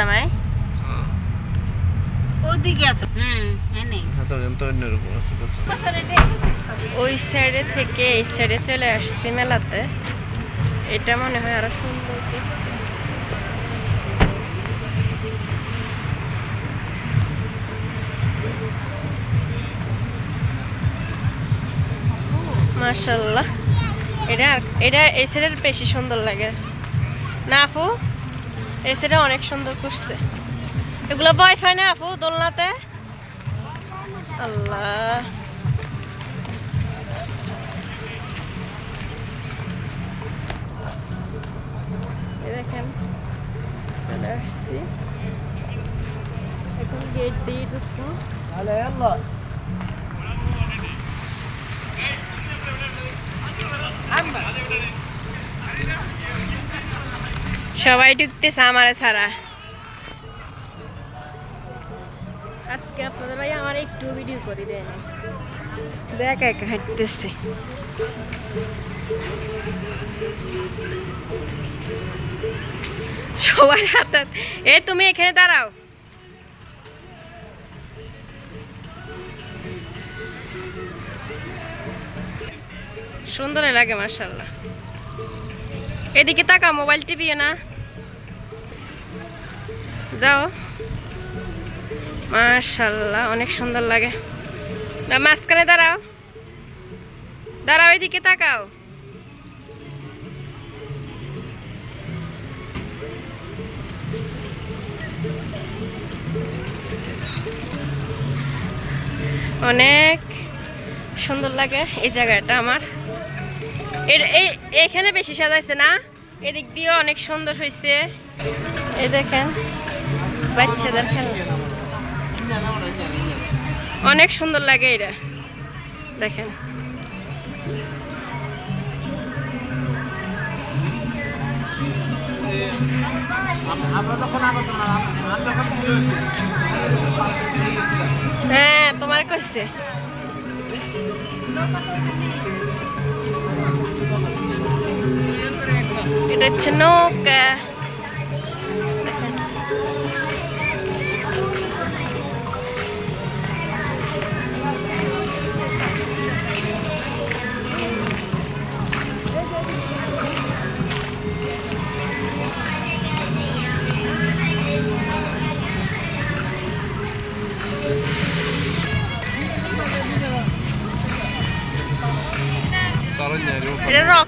জামাই? ওদিকে আছে? হুম আছে কাছে ওই সাইডে থেকে এই সাইডে চলে আসছি মেলাতে। এটা মনে হয় আরও সুন্দর করছে। মাশাল্লাহ এটা এটা এই সাইডের বেশি সুন্দর লাগে। না আপু? এই অনেক সুন্দর করছে। এগুলো ওয়াইফাই না আপু, দোলনাতে? আল্লাহ। দেখেন, চলে আসছি। এখন গেট দিয়ে ঢুকবো। আম্মা সবাই ঢুকতেছে আমারে ছাড়া। আজকে আপনাদের ভাই আমার একটু ভিডিও করে দেন শুধু একা একা হাঁটতেছে। সবার হাতে এ তুমি এখানে দাঁড়াও। সুন্দর লাগে মার্শাল্লাহ এদিকে তাকা, মোবাইল টিভি না। যাও। মাশাল্লাহ, অনেক সুন্দর লাগে। মাঝখানে দাঁড়াও। দাঁড়াও, এদিকে তাকাও। অনেক সুন্দর লাগে এই জায়গাটা আমার। এখানে বেশি সাজাইছে না? এদিক দিয়েও অনেক সুন্দর হয়েছে এই দেখেন, বাচ্চাদের খেলনা। অনেক সুন্দর লাগে এটা দেখেন। হ্যাঁ তোমার কইছে। এটা হচ্ছে নৌকা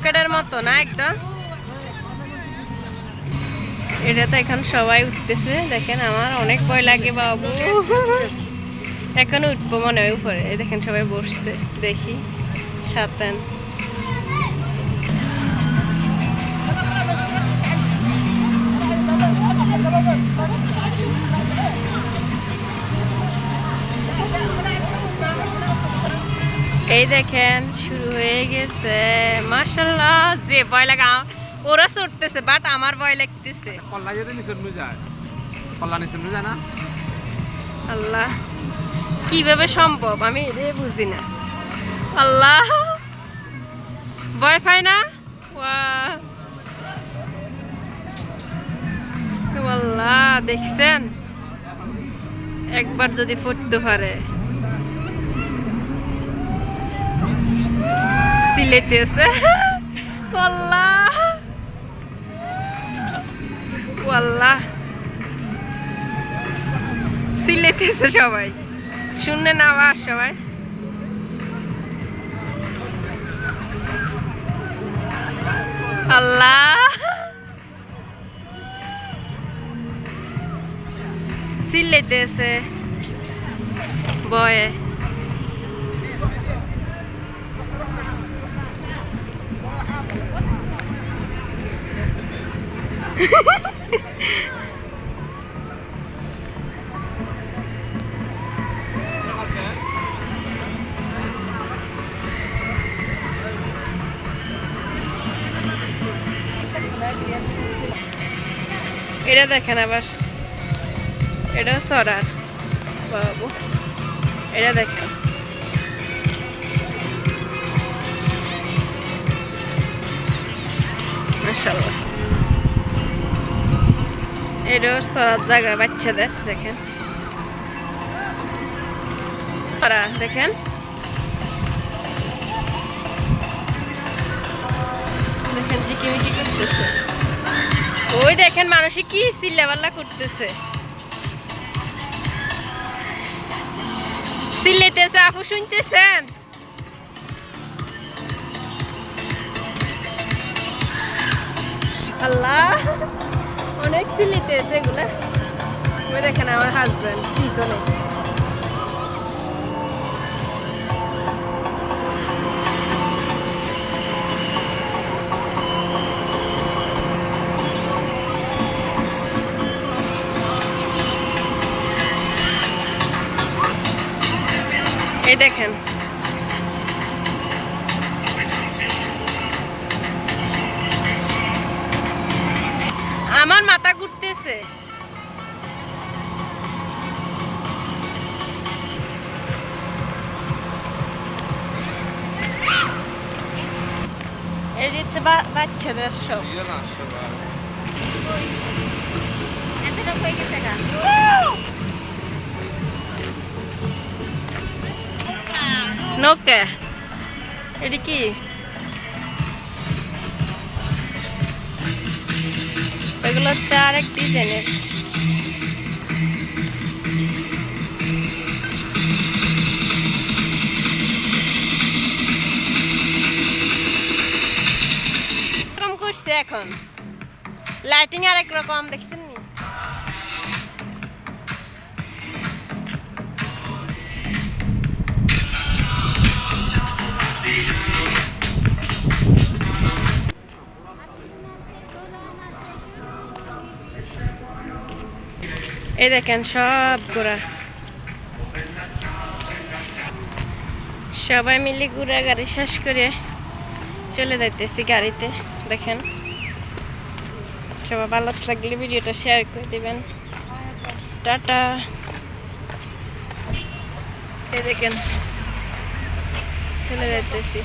রকেটের মতো না একদম? এটা তো এখন সবাই উঠতেছে, দেখেন আমার অনেক ভয় লাগে বাবু। এখন উঠবো মনে হয় উপরে দেখেন সবাই বসছে, দেখি সাতান এই দেখেন হয়ে গেছে মার্শাল্লাহ যে ভয় লাগে ওরা চড়তেছে বাট আমার ভয় লাগতেছে। কল্লা নিচে যায় কল্লা নিচে যায় না? আল্লাহ কীভাবে সম্ভব? আমি এটাই বুঝি না। আল্লাহ ভয় পাই না? আল্লাহ দেখছেন? একবার যদি ফুটতে পারে। সিলেতেছে আল্লাহ আল্লাহ সিলেতেছে সবাই। শুনলেন আবার সবাই। আল্লাহ। সিলেতেছে বয়ে। এটা দেখেন আবার। এটা সরার বাবু এটা দেখেন। মাশাআল্লাহ। এটাও সরার জায়গা বাচ্চাদের দেখেন। তারা দেখেন। দেখেন জিকিমিকি করতেছে। ওই দেখেন মানুষে কি চিল্লাপাল্লা করতেছে। চিল্লাইতেছে আপু শুনতেছেন? আল্লাহ। অনেক চিল্লিতেছে এগুলা। ওই দেখেন আমার হাজবেন্ড পিছনে এই দেখেন বাচ্চাদের সব নৌকা এটি কি এগুলো হচ্ছে আরেক ডিজাইনের এখন। লাইটিং আরেক রকম, দেখছেন এই দেখেন সব ঘোরা সবাই মিলে ঘুরা গাড়ি শেষ করে চলে যাইতেছি গাড়িতে, দেখেন। সবাই ভালো লাগলে ভিডিওটা শেয়ার করে দেবেন। টাটা। দেখেন চলে যাইতেছি।